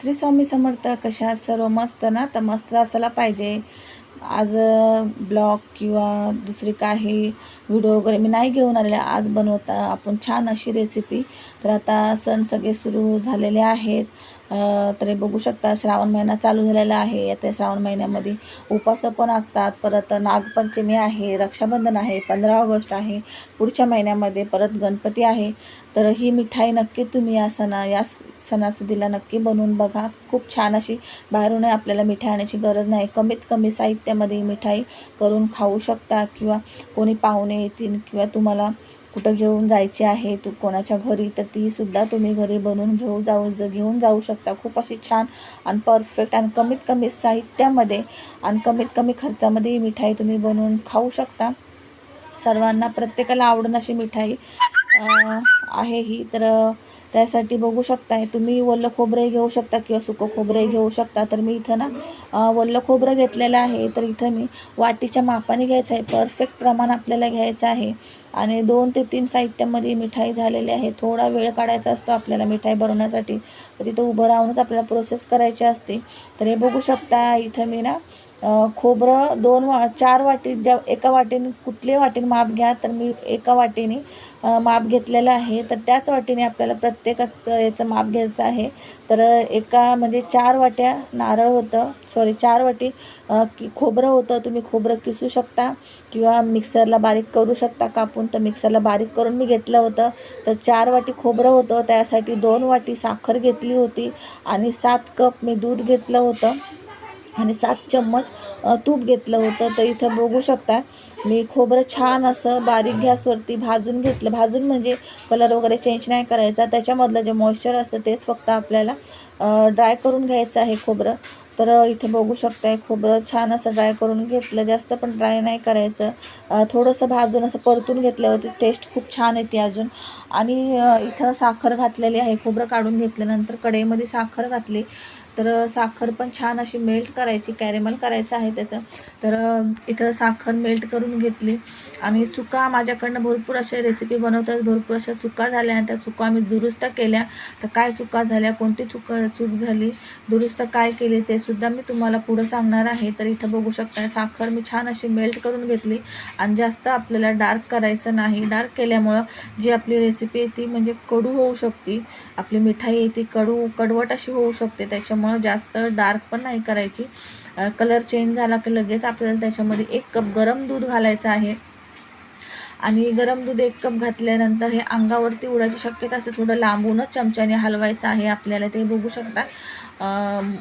श्री स्वामी समर्थ कशा सर्व मस्त ना? तर मस्त असायला पाहिजे. आज ब्लॉग किंवा दुसरी काही व्हिडिओ वगैरे मी नाही घेऊन आलेले. आज बनवता आपण छान अशी रेसिपी तर आता सण सगळे सुरू झालेले आहेत. तर हे बघू शकता श्रावण महिना चालू झालेला आहे. आता श्रावण महिन्यामध्ये उपास पण असतात. परत नागपंचमी आहे रक्षाबंधन आहे पंधरा ऑगस्ट आहे पुढच्या महिन्यामध्ये परत गणपती आहे. तर ही मिठाई नक्की तुम्ही या सणा या सणासुदीला नक्की बनवून बघा. खूप छान अशी बाहेरून आपल्याला मिठाई आणायची गरज नाही. कमीत कमी साहित्यामध्ये मिठाई करून खाऊ शकता किंवा कोणी पाहुणे येतील किंवा तुम्हाला कुठं घेऊन जायचे आहे? तू कोणाच्या घरी? तर तीसुद्धा तुम्ही घरी बनवून घेऊ जाऊ ज घेऊन जाऊ शकता. खूप अशी छान आणि परफेक्ट आणि कमीत कमी साहित्यामध्ये आणि कमीत कमी खर्चामध्ये ही मिठाई तुम्ही बनवून खाऊ शकता. सर्वांना प्रत्येकाला आवडून अशी मिठाई आहे ही. तर त्यासाठी बघू शकताय. तुम्ही वल्ल खोबरंही घेऊ शकता किंवा सुकं खोबरंही घेऊ शकता. तर मी इथं ना वल्लं वल्ल खोबरं घेतलेलं आहे. तर इथं मी वाटीच्या मापाने घ्यायचं आहे. परफेक्ट प्रमाण आपल्याला घ्यायचं आहे. आणि दोन ते तीन साहित्यामध्ये मिठाई झालेली आहे. थोडा वेळ काढायचा असतो आपल्याला मिठाई बनवण्यासाठी. तर तिथं उभं राहूनच आपल्याला प्रोसेस करायची असते. तर हे बघू शकता इथं मी ना खोबरं दोन वा चार वाटी ज्या एका वाटीने कुठली वाटीने माप घ्या तर मी एका वाटीने माप घेतलेलं आहे. तर त्याच वाटीने आपल्याला प्रत्येकाचं याचं माप घ्यायचं आहे. तर एका म्हणजे चार वाट्या नारळ होतं सॉरी चार वाटी की खोबरं होतं तुम्ही खोबरं किसू शकता किंवा मिक्सरला बारीक करू शकता कापून. तर मिक्सरला बारीक करून मी घेतलं होतं. तर चार वाटी खोबरं होतं त्यासाठी दोन वाटी साखर घेतली होती आणि सात कप मी दूध घेतलं होतं. आणि सात चम्मच तूप घेतलं होतं. तर इथं बघू शकता मी खोबरं छान असं बारीक गॅसवरती भाजून घेतलं. भाजून म्हणजे कलर वगैरे चेंज नाही करायचा. त्याच्यामधलं जे मॉइश्चर असतं तेच फक्त आपल्याला ड्राय करून घ्यायचं आहे खोबरं. तर इथे बघू शकताय खोबरं छान असं ड्राय करून घेतलं. जास्त पण ड्राय नाही करायचं. थोडंसं भाजून असं परतून घेतलं होतं टेस्ट खूप छान येते अजून. आणि इथं साखर घातलेली आहे. खोबरं काढून घेतल्यानंतर कढईमध्ये साखर घातली. तर साखर पण छान अशी मेल्ट करायची कॅरेमल करायचं आहे त्याचं. तर इथं साखर मेल्ट करून घेतली. आणि चुका माझ्याकडनं भरपूर अशा रेसिपी बनवतात. भरपूर अशा चुका झाल्या आणि त्या चुका मी दुरुस्त केल्या. तर काय चुका झाल्या कोणती चुका चूक झाली दुरुस्त काय केली ते सुद्धा मी तुम्हाला पुढं सांगणार आहे. तर इथं बघू शकता साखर मी छान अशी मेल्ट करून घेतली. आणि जास्त आपल्याला डार्क करायचं नाही. डार्क केल्यामुळं जी आपली रेसिपी आहे ती म्हणजे कडू होऊ शकते. आपली मिठाई आहे ती कडू कडवट अशी होऊ शकते. त्याच्यामुळे जास्त डार्क पण नाही करायची. कलर चेंज झाला की लगेच आपल्याला त्याच्यामध्ये एक कप गरम दूध घालायचं आहे. आणि गरम दूध एक कप घातल्यानंतर हे अंगावरती उडायची शक्यता असते. थोडं लांबूनच चमच्याने हलवायचं आहे आपल्याला ते बघू शकता.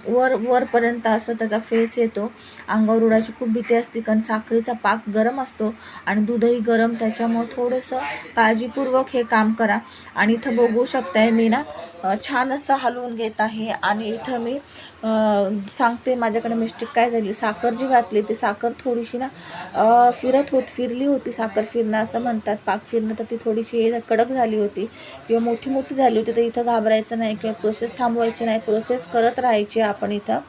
वर वरपर्यंत असं त्याचा फेस येतो. अंगावर उडायची खूप भीती असते कारण साखरेचा पाक गरम असतो आणि दूधही गरम. त्याच्यामुळं थोडंसं काळजीपूर्वक हे काम करा. आणि इथं बघू शकताय मी ना छान असं हलवून घेत आहे. आणि इथं मी सांगते माझ्याकडे मिस्टेक काय झाली. साखर जी घातली ती साखर थोडीशी ना फिरत होत फिरली होती साखर फिरणं असं म्हणतात. पाक फिरणं तर ती थोडीशी कडक झाली होती. किंवा मोठी मोठी झाली होती तर इथं घाबरायचं नाही किंवा प्रोसेस थांबवायची नाही. प्रोसेस करत राहायची आपण इथं.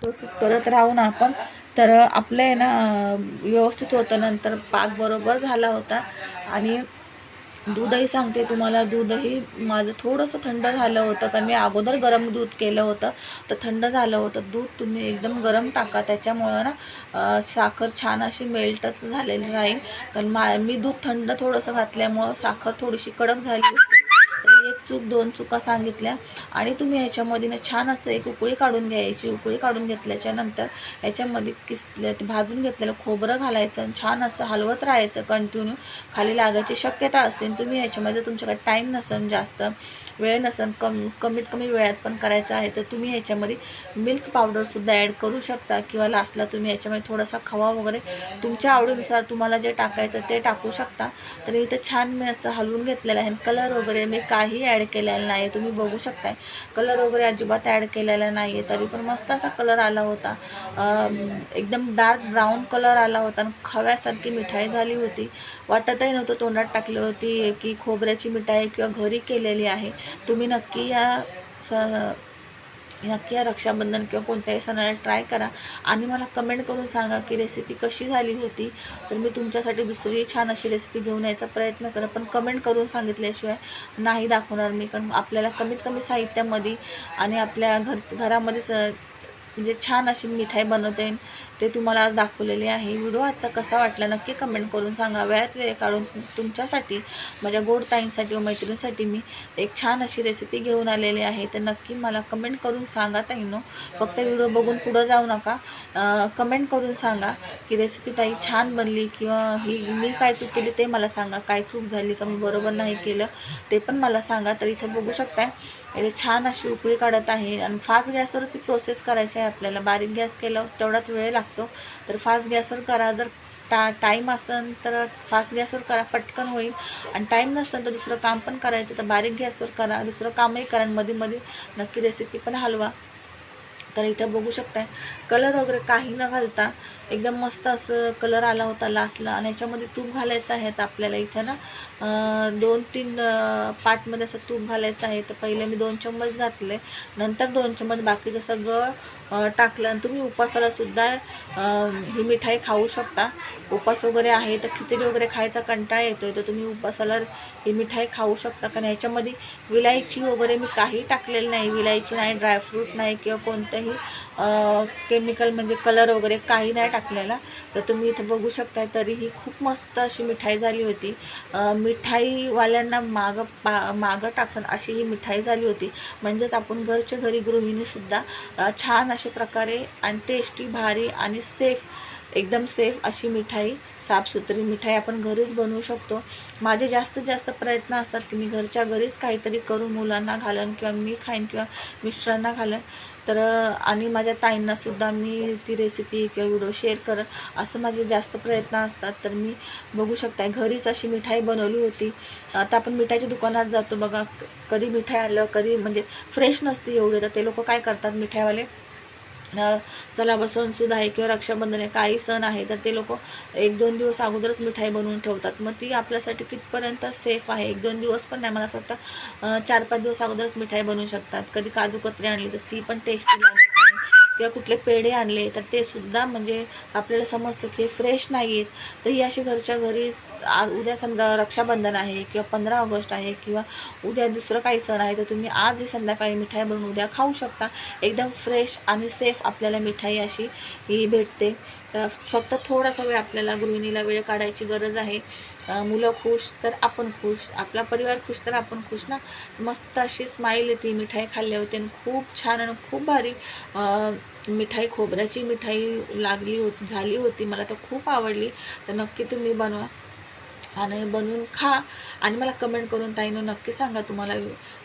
प्रोसेस करत राहून आपण. तर आपलं आहे ना व्यवस्थित होतं. नंतर पाक बरोबर झाला होता. आणि दूधही सांगते तुम्हाला दूधही माझं थोडंसं थंड झालं होतं कारण मी अगोदर गरम दूध केलं होतं. तर थंड झालं होतं. दूध तुम्ही एकदम गरम टाका. त्याच्यामुळं ना साखर छान अशी मेल्टच झालेली राहील. कारण मा मी दूध थंड थोडंसं घातल्यामुळं साखर थोडीशी कडक झाली होती. चूक दोन चुका सांगितल्या आणि तुम्ही ह्याच्यामध्ये ना छान असं एक उकळी काढून घ्यायची उकळी काढून घेतल्याच्या नंतर ह्याच्यामध्ये किसले ते भाजून घेतलेलं खोबरं घालायचं आणि छान असं हलवत राहायचं कंटिन्यू खाली लागायची शक्यता असते आणि तुम्ही ह्याच्यामध्ये तुमच्याकडे टाईम नसेल जास्त. वेळ नसेल कम कमीत कमी वेळात पण करायचं आहे. तर तुम्ही ह्याच्यामध्ये मिल्क पावडरसुद्धा ॲड करू शकता किंवा लास्टला तुम्ही ह्याच्यामध्ये थोडासा खवा वगैरे तुमच्या आवडीनुसार तुम्हाला जे टाकायचं ते टाकू शकता. तर इथं छान मी असं हलवून घेतलेलं आहे. कलर वगैरे मी काही ॲड केलेला नाही तुम्ही बघू शकताय. कलर वगैरे अजिबात ॲड केलेला नाही आहे तरी पण मस्त असा कलर आला होता. एकदम डार्क ब्राऊन कलर आला होता आणि खव्यासारखी मिठाई झाली होती. वाटतही नव्हतं तोंडात टाकली होती की खोबऱ्याची मिठाई किंवा घरी केलेली आहे. तुम्ही नक्की या स नक्की या रक्षाबंधन किंवा कोणत्याही सणाला ट्राय करा. आणि मला कमेंट करून सांगा की रेसिपी कशी झाली होती. तर मी तुमच्यासाठी दुसरी छान अशी रेसिपी घेऊन यायचा प्रयत्न करा पण कमेंट करून सांगितल्याशिवाय नाही दाखवणार मी. कारण आपल्याला कमीत कमी साहित्यामध्ये आणि आपल्या घर घरामध्येच स म्हणजे छान अशी मिठाई बनवता येईल. ते तुम्हाला आज दाखवलेले आहे. व्हिडिओ आजचा कसा वाटला नक्की कमेंट करून सांगा. वेळात वेळ काढून तुमच्यासाठी माझ्या गोड ताईंसाठी व मैत्रिणीसाठी मी एक छान अशी रेसिपी घेऊन आलेली आहे. तर नक्की मला कमेंट करून सांगा ताईनो. फक्त व्हिडिओ बघून पुढं जाऊ नका. कमेंट करून सांगा की रेसिपी ताई छान बनली किंवा ही मी काय चूक केली ते मला सांगा. काय चूक झाली का मी बरोबर नाही केलं ते पण मला सांगा. तर इथं बघू शकताय इथे छान अशी उकळी काढत आहे. आणि फास्ट गॅसवरच ही प्रोसेस करायची आहे आपल्याला. बारीक गॅस केलं तेवढाच वेळ लागतो. तर फास्ट गॅसवर करा. जर टा टाईम असेल तर फास्ट गॅसवर करा. पटकन होईल. आणि टाईम नसेल तर दुसरं काम पण करायचं. तर बारीक गॅसवर करा. दुसरं कामही करा. आणि मध्ये मध्ये नक्की रेसिपी पण हलवा. तर इथं बघू शकताय. कलर वगैरे काही न घालता एकदम मस्त असं कलर आला होता लास्टला आणि याच्यामध्ये तूप घालायचं आहे तर आपल्याला इथं ना. दोन तीन पार्टमध्ये पाटमध्ये असं तूप घालायचं आहे. तर पहिले मी दोन चम्मच घातले. नंतर दोन चम्मच. बाकीचं सगळं टाकलं आणि तुम्ही उपासाला सुद्धा ही मिठाई खाऊ शकता. उपास वगैरे आहे तर खिचडी वगैरे खायचा कंटाळा येतो आहे तर तुम्ही उपासाला ही मिठाई खाऊ शकता. कारण ह्याच्यामध्ये विलायची वगैरे मी काही टाकलेलं नाही. विलायची नाही ड्रायफ्रूट नाही किंवा कोणतंही. केमिकल म्हणजे कलर वगैरे काही नाही टाकलेला. तर तुम्ही इथं बघू शकताय तरीही खूप मस्त अशी मिठाई झाली होती. मिठाईवाल्यांना मागं पा मागं टाकण अशी ही मिठाई झाली होती. म्हणजेच आपण घरच्या घरी गृहिणीसुद्धा छान अशा प्रकारे आणि टेस्टी भारी आणि सेफ एकदम सेफ अशी मिठाई साफसुथरी मिठाई आपण घरीच बनवू शकतो. माझे जास्तीत जास्त प्रयत्न असतात की मी घरच्या घरीच काहीतरी करून मुलांना घालन किंवा मी खाईन किंवा मिस्टरांना घालन. तर आणि माझ्या ताईंनासुद्धा मी ती रेसिपी किंवा व्हिडिओ शेअर करत असं माझे जास्त प्रयत्न असतात. तर मी बघू शकते घरीच अशी मिठाई बनवली होती. आता आपण मिठाईच्या दुकानात जातो बघा कधी मिठाई आलं कधी म्हणजे फ्रेश नसते एवढे तर ते लोक काय करतात मिठाईवाले? चला बा सणसूद आहे किंवा रक्षाबंधन आहे काही सण आहे तर ते लोक एक दोन दिवस अगोदरच मिठाई बनवून ठेवतात. मग ती आपल्यासाठी कितपर्यंत सेफ आहे? एक दोन दिवस पण नाही मला असं वाटतं चार पाच दिवस अगोदरच मिठाई बनवू शकतात. कधी काजूकत्री आणली तर ती पण टेस्टी लागते. किंवा कुठले पेढे आणले तर ते सुद्धा म्हणजे आपल्याला समजतं की फ्रेश नाही आहेत तर ही अशी घरच्या घरी आ- उद्या समजा रक्षाबंधन आहे किंवा पंधरा ऑगस्ट आहे किंवा उद्या दुसरं काही सण आहे तर तुम्ही आज ही संध्याकाळी मिठाई बनवून उद्या खाऊ शकता. एकदम फ्रेश आणि सेफ आपल्याला मिठाई अशी ही भेटते. तर फक्त थोडासा वेळ आपल्याला गृहिणीला वेळ काढायची गरज आहे. मुलं खुश तर आपण खुश आपला परिवार खुश तर आपण खुश ना? मस्त अशी स्माईल येते मिठाई खाल्ल्या होती आणि खूप छान आणि खूप भारी मिठाई खोबऱ्याची मिठाई लागली होती झाली होती मला तर खूप आवडली. तर नक्की तुम्ही बनवा. आणि बनवून खा. आणि मला कमेंट करून ताईनं नक्की सांगा तुम्हाला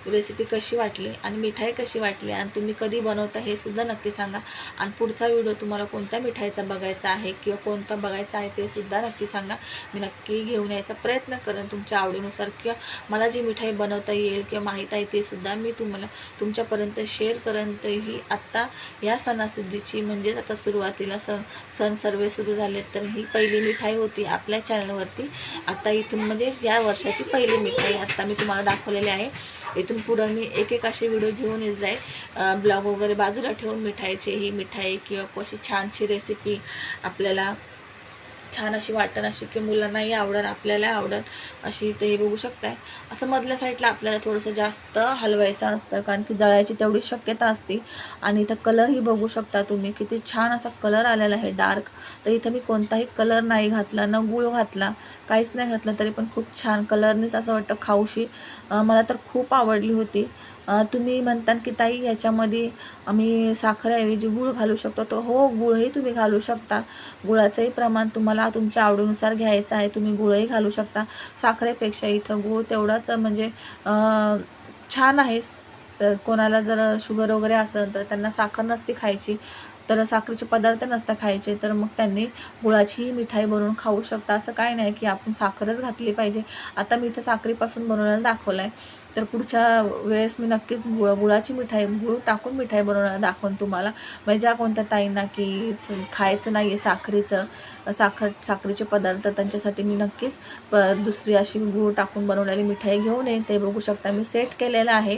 रेसिपी कशी वाटली आणि मिठाई कशी वाटली आणि तुम्ही कधी बनवता हे सुद्धा नक्की सांगा. आणि पुढचा व्हिडिओ तुम्हाला कोणत्या मिठाईचा बघायचा आहे किंवा कोणता बघायचा आहे ते सुद्धा नक्की सांगा. मी नक्की घेऊन यायचा प्रयत्न करेन तुमच्या आवडीनुसार किंवा मला जी मिठाई बनवता येईल किंवा माहीत आहे ते सुद्धा मी तुम्हाला तुमच्यापर्यंत शेअर करेन. तर ही आत्ता या सणासुद्धीची म्हणजेच आता सुरुवातीला सण सण सर्वे सुरू झाले तर ही पहिली मिठाई होती आपल्या चॅनलवरती आता इथून म्हणजे या वर्षाची पहिली मिठाई आत्ता मी तुम्हाला दाखवलेली आहे. इथून पुढं मी एक एक असे व्हिडिओ घेऊन येत जाईल ब्लॉग वगैरे बाजूला ठेवून मिठाईची ही मिठाई किंवा कशी छानशी रेसिपी आपल्याला छान अशी वाटण अशी की मुलांनाही आवडन आपल्याला आवडन अशी ते बघू शकताय. असं मधल्या साईडला आपल्याला थोडंसं जास्त हलवायचं असतं कारण की जळायची तेवढी शक्यता असते. आणि इथं कलरही बघू शकता तुम्ही किती छान असा कलर आलेला आहे डार्क तर इथं मी कोणताही कलर नाही घातला न गुळ घातला काहीच नाही घातलं तरी पण खूप छान कलरनेच असं वाटतं खाऊशी. मला तर खूप आवडली होती. तुम्ही म्हणता की ताई ह्याच्यामध्ये आम्ही साखरेऐवजी गूळ घालू शकतो. तर हो गुळही तुम्ही घालू शकता. गुळाचंही प्रमाण तुम्हाला तुमच्या आवडीनुसार घ्यायचं आहे. तुम्ही गुळही घालू शकता. साखरेपेक्षा इथं गूळ तेवढाच म्हणजे छान आहे. तर कोणाला जर शुगर वगैरे असेल तर त्यांना साखर नसती खायची. तर साखरेचे पदार्थ नसता खायचे. तर मग त्यांनी गुळाचीही मिठाई बनवून खाऊ शकता. असं काय नाही की आपण साखरच घातली पाहिजे. आता मी इथं साखरेपासून बनवण्याला दाखवलं आहे तर पुढच्या वेळेस मी नक्कीच गुळ गुळाची मिठाई गुळ टाकून मिठाई बनवणं दाखवून तुम्हाला. म्हणजे ज्या कोणत्या ताईंना की खायचं नाही आहे साखरेचं साखर साखरेचे पदार्थ त्यांच्यासाठी मी नक्कीच प दुसरी अशी गुळ टाकून बनवलेली मिठाई घेऊन येईन. ते बघू शकता मी सेट केलेलं आहे.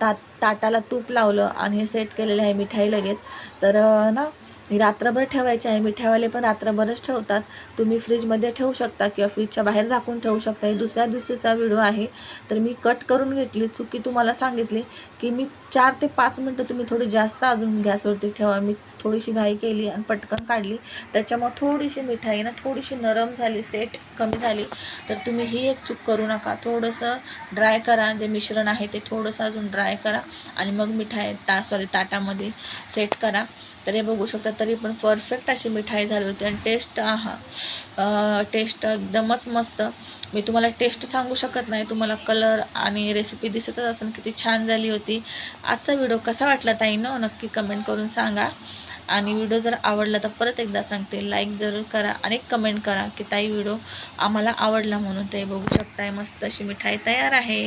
ता ताटाला तूप लावलं आणि हे सेट केलेलं आहे मिठाई लगेच. तर ना रात्रभर ठेवायचे आहे. मिठाईवाले पण रात्रभरच ठेवतात. तुम्ही फ्रीजमध्ये ठेवू शकता किंवा फ्रीजच्या बाहेर झाकून ठेवू शकता. हे दुसऱ्या दिवशीचा व्हिडिओ आहे. तर मी कट करून घेतली. चुकी तुम्हाला सांगितली की मी चार ते पाच मिनटं तुम्ही थोडी जास्त अजून गॅसवरती ठेवा. मी थोडीशी घाई केली आणि पटकन काढली. त्याच्यामुळे थोडीशी मिठाई ना थोडीशी नरम झाली सेट कमी झाली. तर तुम्ही ही एक चूक करू नका. थोडंसं ड्राय करा. जे मिश्रण आहे ते थोडंसं अजून ड्राय करा. आणि मग मिठाई ता सॉरी ताटामध्ये सेट करा. तर हे बघू शकता तरी पण परफेक्ट अशी मिठाई झाली होती आणि टेस्ट आहा. टेस्ट एकदमच मस्त. मी तुम्हाला टेस्ट सांगू शकत नाही तुम्हाला कलर आणि रेसिपी दिसतच असेल किती छान झाली होती. आजचा व्हिडिओ कसा वाटला ताई? नक्की कमेंट करून सांगा. आणि व्हिडिओ जर आवडला तर परत एकदा सांगते. लाईक जरूर करा आणि कमेंट करा की ताई व्हिडिओ आम्हाला आवडला म्हणून. ते बघू शकताय मस्त अशी मिठाई तयार आहे.